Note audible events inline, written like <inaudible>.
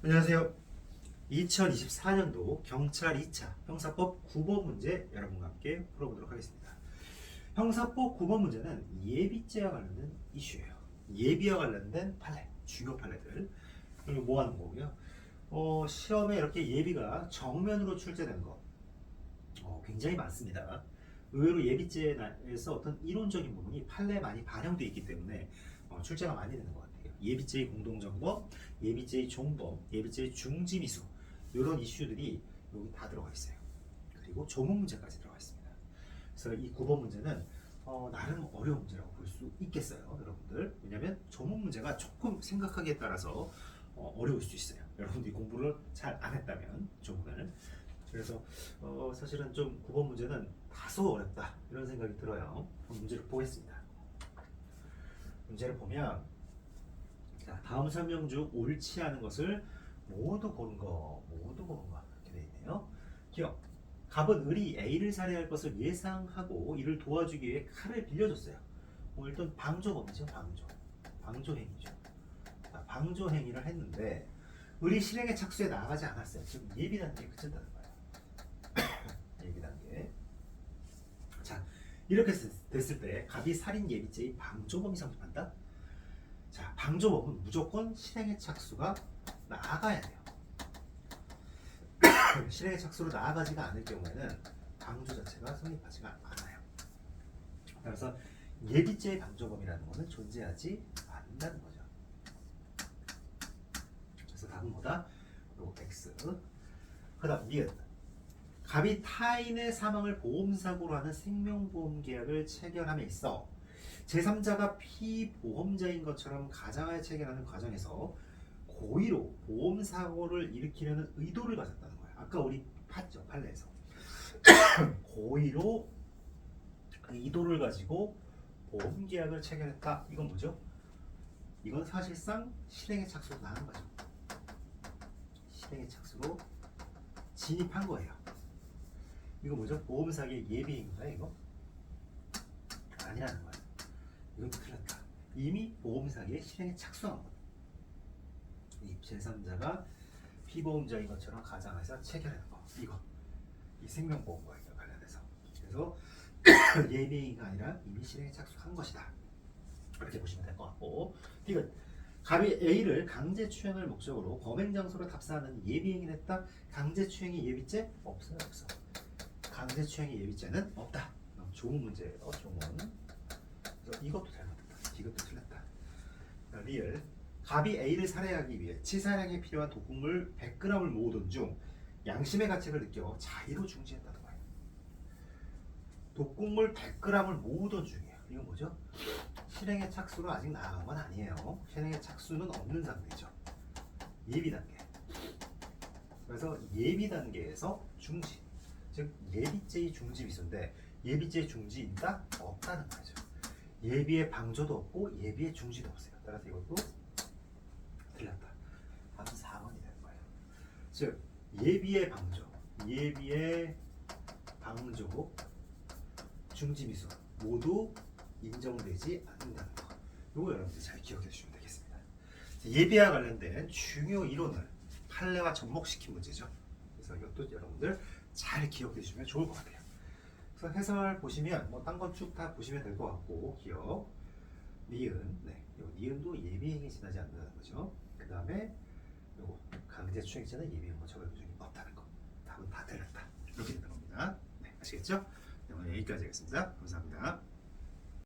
안녕하세요. 2024년도 경찰 2차 형사법 9번 문제 여러분과 함께 풀어보도록 하겠습니다. 형사법 9번 문제는 예비죄와 관련된 이슈예요. 예비와 관련된 판례, 주요 판례들 그리고 모아놓은 거고요. 어, 시험에 이렇게 예비가 정면으로 출제된 거 어, 굉장히 많습니다. 의외로 예비죄에서 어떤 이론적인 부분이 판례에 많이 반영되어 있기 때문에 어, 출제가 많이 되는 것 같아요. 예비죄의 공동정범, 예비죄의 종범, 예비죄의 중지미수 이런 이슈들이 여기 다 들어가 있어요. 그리고 조문 문제까지 들어가 있습니다. 그래서 이 9번 문제는 어, 나름 어려운 문제라고 볼 수 있겠어요, 여러분들. 왜냐하면 조문 문제가 조금 생각하기에 따라서 어, 어려울 수 있어요. 여러분들이 공부를 잘 안 했다면 조문을. 그래서 어, 사실은 좀 9번 문제는 다소 어렵다 이런 생각이 들어요. 문제를 보겠습니다. 문제를 보면 자, 다음 설명 중 옳지 않은 것을 모두 고른 거, 모두 고른 거 이렇게 되어 있네요. 기억. 갑은 을이 A를 살해할 것을 예상하고 이를 도와주기 위해 칼을 빌려줬어요. 뭐 일단 방조범이죠, 방조. 방조행위죠. 자, 방조행위를 했는데 을이 실행의 착수에 나가지 않았어요. 지금 예비 단계에 그쳤다는 거예요. <coughs> 예비 단계. 자, 이렇게 됐- 됐을 때 갑이 살인 예비죄의 방조범이 성립한다. 자, 방조범은 무조건 실행의 착수가 나아가야 돼요. <coughs> 실행의 착수로 나아가지가 않을 경우에는 방조 자체가 성립하지가 않아요. 그래서 예비죄의 방조범이라는 것은 존재하지 않는다는 거죠. 그래서 답은 뭐다? 요 X. 그 다음 니은. 갑이 타인의 사망을 보험사고로 하는 생명보험 계약을 체결함에 있어 제3자가 피보험자인 것처럼 가장하에 체결하는 과정에서 고의로 보험 사고를 일으키려는 의도를 가졌다는 거예요. 아까 우리 봤죠, 판례에서. <coughs> 고의로 의도를 가지고 보험 계약을 체결했다. 이건 뭐죠? 이건 사실상 실행의 착수로 나간 거죠. 실행의 착수로 진입한 거예요. 이거 뭐죠? 보험 사기의 예비인가 이거? 아니라는 거예요. 이건 틀렸다. 이미 보험사기의 실행에 착수한 거. 이 제3자가 피보험자인 것처럼 가장해서 체결하는 거. 이거. 이 생명보험과 관련해서. 그래서 <coughs> 예비인가 아니라 이미 실행에 착수한 것이다. 이렇게 보시면 될 것 같고. 디귿. 갑이 A를 강제 추행을 목적으로 범행 장소로 답사하는 예비행위를 했다. 강제 추행의 예비죄 없어요, 없어. 강제 추행의 예비죄는 없다. 좋은 문제예요, 좋은. 이것도 잘못했다. 이것도 틀렸다. 자, 리을. 갑이 A를 살해하기 위해 치사량에 필요한 독극물 100g을 모으던 중 양심의 가책을 느껴 자의로 중지했다는 거예요. 독극물 100g을 모으던 중이에요. 이건 뭐죠? 실행의 착수로 아직 나아간 건 아니에요. 실행의 착수는 없는 상태죠. 예비 단계. 그래서 예비 단계에서 중지. 즉 예비죄의 중지 미수인데 예비죄 중지 있다? 없다는 거죠. 예비의 방조도 없고 예비의 중지도 없어요. 따라서 이것도 틀렸다. 답은 4번이 되는 거예요. 즉 예비의 방조, 예비의 방조, 중지 미수 모두 인정되지 않는다는 거. 이거 여러분들 잘 기억해 주시면 되겠습니다. 예비와 관련된 중요 이론을 판례와 접목시킨 문제죠. 그래서 이것도 여러분들 잘 기억해 주시면 좋을 것 같아요. 그래서 해설 보시면 뭐 딴 건 쭉 다 보시면 될 것 같고 기억, 니은, 네, 요 니은도 예비행위 지나지 않는다는 거죠. 그 다음에 요거 강제 추행죄는 예비행위 처벌 규정이 없다는 거. 답은 다 틀렸다. 이렇게 되는 겁니다. 네, 아시겠죠? 네, 오늘 여기까지 하겠습니다. 감사합니다.